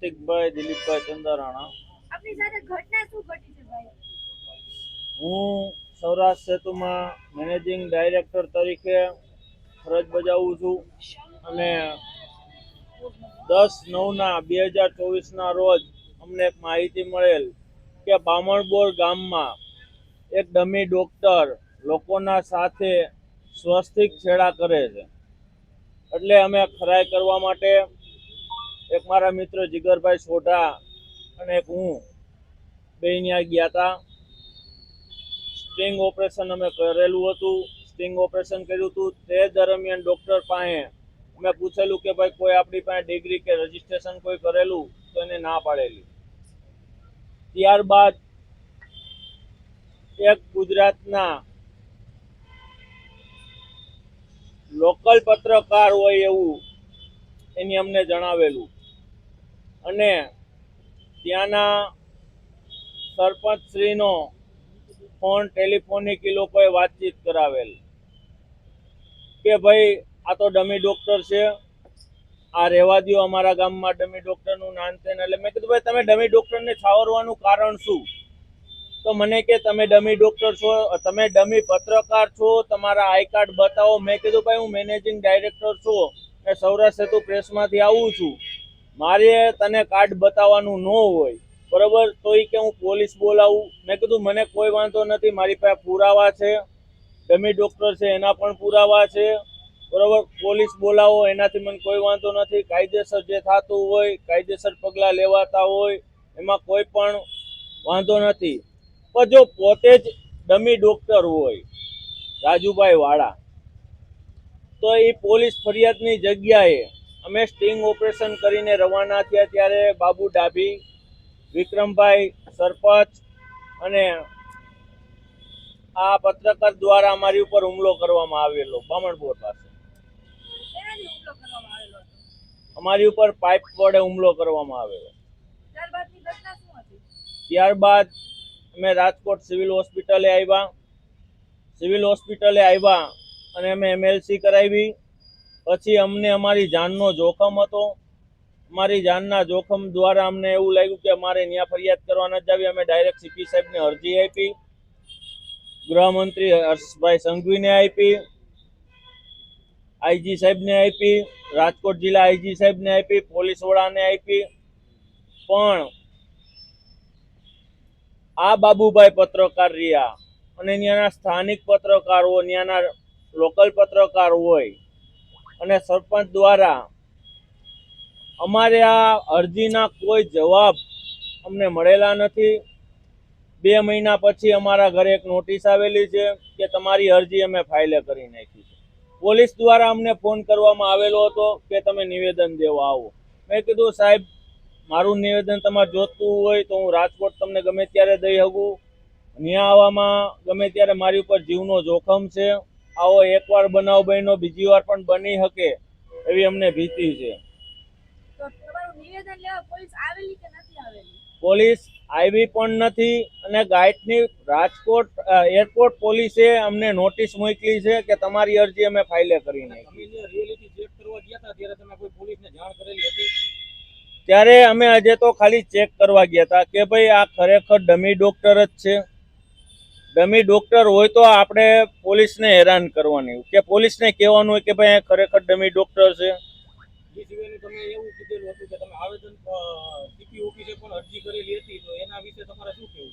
સ્વસ્તિકભાઈ દિલીપભાઈ ચંદારાણા. આપની સાથે ઘટના શું ઘટી છે ભાઈ? હું સૌરાષ્ટ્ર સેતુમાં મેનેજિંગ ડાયરેક્ટર તરીકે ફરજ બજાવું છું અને દસ નવના બે હજાર ચોવીસના રોજ અમને એક માહિતી મળેલ કે બામણબોર ગામમાં એક ડમી ડોક્ટર લોકોના સાથે સ્વસ્તિક છેડા કરે છે. એટલે અમે ખરાઈ કરવા માટે એક મારા મિત્ર જીગરભાઈ સોઢા અને એક હું બે ત્યાં ગયા હતા સ્ટિંગ ઓપરેશન અમે કરેલું હતું. સ્ટિંગ ઓપરેશન કર્યું હતું. તે દરમિયાન ડૉક્ટર પાસે અમે પૂછેલું કે ભાઈ કોઈ આપણી પાસે ડિગ્રી કે રજિસ્ટ્રેશન કોઈ કરેલું તો એને ના પાડેલી. ત્યારબાદ એક ગુજરાતના લોકલ પત્રકાર હોય એવું એની અમને જણાવેલું. અને ત્યાંના સરપંચ શ્રીનો ફોન ટેલિફોનિક લોકોએ વાતચીત કરાવેલ. કે ભાઈ, આ તો ડમી ડોક્ટર છે. આ રહેવા દો અમારા ગામમાં ડમી ડોક્ટરનું નામ છે એટલે મેં કીધું, ભાઈ, તમે ડમી ડોક્ટરને છાવરવાનું કારણ શું? તો મને કે, તમે ડમી ડોક્ટર છો, તમે ડમી પત્રકાર છો, તમારા આઈ કાર્ડ બતાવો. મેં કીધું, ભાઈ, હું મેનેજિંગ ડાયરેક્ટર છું ને સૌરાષ્ટ્ર સેતુ પ્રેસમાંથી આવું છું. મારે તને કાર્ડ બતાવવાનું ન હોય, બરોબર? તો એ કે હું પોલીસ બોલાવું. મેં કીધું, મને કોઈ વાંધો નથી, મારી પાસે પુરાવા છે. ડમી ડૉક્ટર છે, એના પણ પુરાવા છે. બરોબર? પોલીસ બોલાવો, એનાથી મને કોઈ વાંધો નથી. કાયદેસર જે થતું હોય, કાયદેસર પગલાં લેવાતા હોય, એમાં કોઈ પણ વાંધો નથી. પણ જો પોતે જ ડમી ડોક્ટર હોય, રાજુભાઈ વાળા, તો એ પોલીસ ફરિયાદની જગ્યાએ અમે સ્ટિંગ ઓપરેશન કરીને રવાના થયા ત્યારે બાબુ ડાભી, વિક્રમભાઈ સરપંચ અને આ પત્રકાર દ્વારા અમારી ઉપર હુમલો કરવામાં આવેલો બામણપુર પાસે. અમારી ઉપર પાઇપ વડે હુમલો કરવામાં આવેલો. ત્યારબાદ અમે રાજકોટ સિવિલ હોસ્પિટલે આવ્યા. સિવિલ હોસ્પિટલે આવ્યા અને અમે એમએલસી કરાવી. પછી અમને અમારી જાનનો જોખમ હતો. અમારી જાનના જોખમ દ્વારા અમને એવું લાગ્યું કે અમારે ત્યાં ફરિયાદ કરવા ન જાવી. અમે ડાયરેક્ટ સીપી સાહેબને અરજી આપી. ગૃહમંત્રી હર્ષભાઈ સંઘવીને આપી. આઈજી સાહેબને આપી. રાજકોટ જિલ્લા આઈજી સાહેબને આપી. પોલીસ વડાને આપી. પણ આ બાબુભાઈ પત્રકાર રહ્યા. અને ત્યાંના સ્થાનિક પત્રકારો ત્યાંના લોકલ પત્રકાર હોય. અને સરપંચ દ્વારા અમારે આ અરજીના કોઈ જવાબ અમને મળેલા નથી. બે મહિના પછી અમારા ઘરે એક નોટિસ આવેલી છે કે તમારી અરજી અમે ફાઇલે કરી નાખી છે. પોલીસ દ્વારા અમને ફોન કરવામાં આવેલો હતો કે તમે નિવેદન દેવા આવો. મેં કીધું, સાહેબ, મારું નિવેદન તમારે જોતું હોય તો હું રાજકોટ તમને ગમે ત્યારે દઈ શકું. ત્યાં આવવામાં ગમે ત્યારે મારી ઉપર જીવનો જોખમ છે. આવો એકવાર બનાવ બન્યો બીજી વાર પણ બની શકે એવી અમને ભીતિ છે. તો તમારું નિવેદન લેવા પોલીસ આવેલી કે નથી આવેલી? પોલીસ આવી પણ નથી અને ગાઈડની રાજકોટ એરપોર્ટ પોલીસે અમને નોટિસ મોકલી છે કે તમારી અરજી અમે ફાઇલે કરી નાખી. તમે જે રિયાલિટી ચેક કરવા ગયા હતા ત્યારે તમે કોઈ પોલીસને જાણ કરેલી હતી? ત્યારે અમે આજે તો ખાલી ચેક કરવા ગયા હતા કે ભાઈ આ ખરેખર ડમી ડોક્ટર જ છે. ડમી ડોક્ટર હોય તો આપણે પોલીસને હેરાન કરવાની. કે પોલીસને કહેવાનું હોય કે ભાઈ ખરેખર ડમી ડોક્ટર છે. એ તમે એવું કીધેલું હતું કે તમે આવેદન સીપી ઓફિસે પણ અરજી કરેલી હતી તો એના વિશે તમારે શું કહેવું?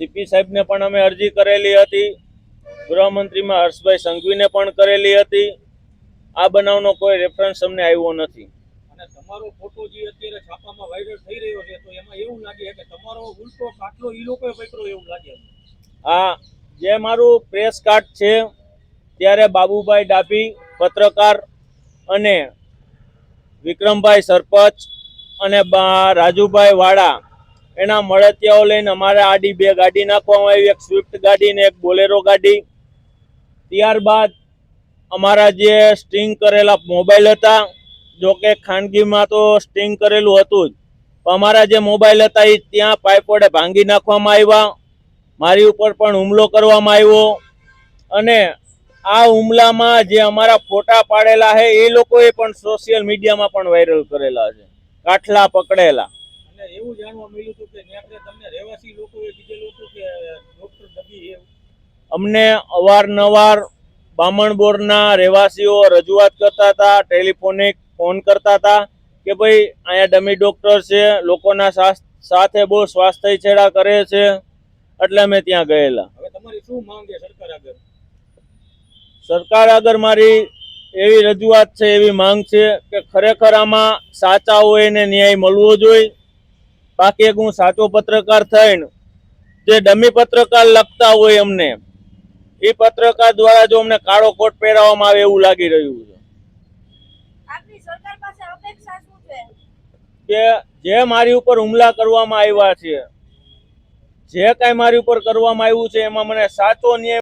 સીપી સાહેબને પણ અમે અરજી કરેલી હતી. ગૃહમંત્રીમાં હર્ષભાઈ સંઘવીને પણ કરેલી હતી. આ બનાવનો કોઈ રેફરન્સ અમને આવ્યો નથી. અને તમારો ફોટો જે અત્યારે છાપામાં વાયરલ થઈ રહ્યો છે તો એમાં એવું લાગે કે તમારો ઉલટો કાટલો ઈ લોકોએ પકડ્યો એવું લાગે છે આ જે મારું પ્રેસ કાર્ડ છે, ત્યારે બાબુભાઈ ડાભી, પત્રકાર અને વિક્રમભાઈ સરપંચ અને રાજુભાઈ વાળા, એના મળતિયાઓ લઈને અમારે આડી બે ગાડી નાખવામાં આવી, એક સ્વિફ્ટ ગાડી ને એક બોલેરો ગાડી. ત્યારબાદ અમારા જે સ્ટિંગ કરેલા મોબાઈલ હતા, જોકે ખાનગીમાં તો સ્ટિંગ કરેલું હતું જ અમારા જે મોબાઈલ હતા એ ત્યાં પાઇપ વડે ભાંગી નાખવામાં આવ્યા. મારી ઉપર પણ હુમલો કરવામાં આવ્યો અને આ હુમલામાં જે અમારા ફોટા પાડેલા છે એ લોકોએ પણ સોશિયલ મીડિયામાં પણ વાયરલ કરેલા છે કાઠલા પકડેલા. અને એવું જાણવા મળ્યું હતું કે તમને રહેવાસી લોકોએ કીધેલું હતું કે ડોક્ટર દબી અમને અવારનવાર બામણબોરના રહેવાસીઓ રજૂઆત કરતા હતા ટેલિફોનિક ફોન કરતા હતા કે ભાઈ અહીંયા ડમી ડોક્ટર છે લોકોના સાથે બહુ સ્વાસ્થ્ય છેડા કરે છે. એટલે અમે ત્યાં ગયેલા. હવે તમારી શું માંગ છે સરકાર આગળ? સરકાર આગળ મારી એવી રજૂઆત છે એવી માંગ છે કે ખરેખર આમાં સાચા હોય એને ન્યાય મળવો જોઈએ. બાકી એક હું સાચો પત્રકાર થઈને જે ડમી પત્રકાર લખતા હોય અમને એ પત્રકાર દ્વારા જો અમને કાળો કોટ પહેરાવવામાં આવે એવું લાગી રહ્યું છે. આપની સરકાર પાસે અપેક્ષા શું છે? કે જે મારી ઉપર હુમલા કરવામાં આવ્યા છે જે કાંઈ મારી ઉપર કરવામાં આવ્યું છે એમાં મને સાચો ન્યાય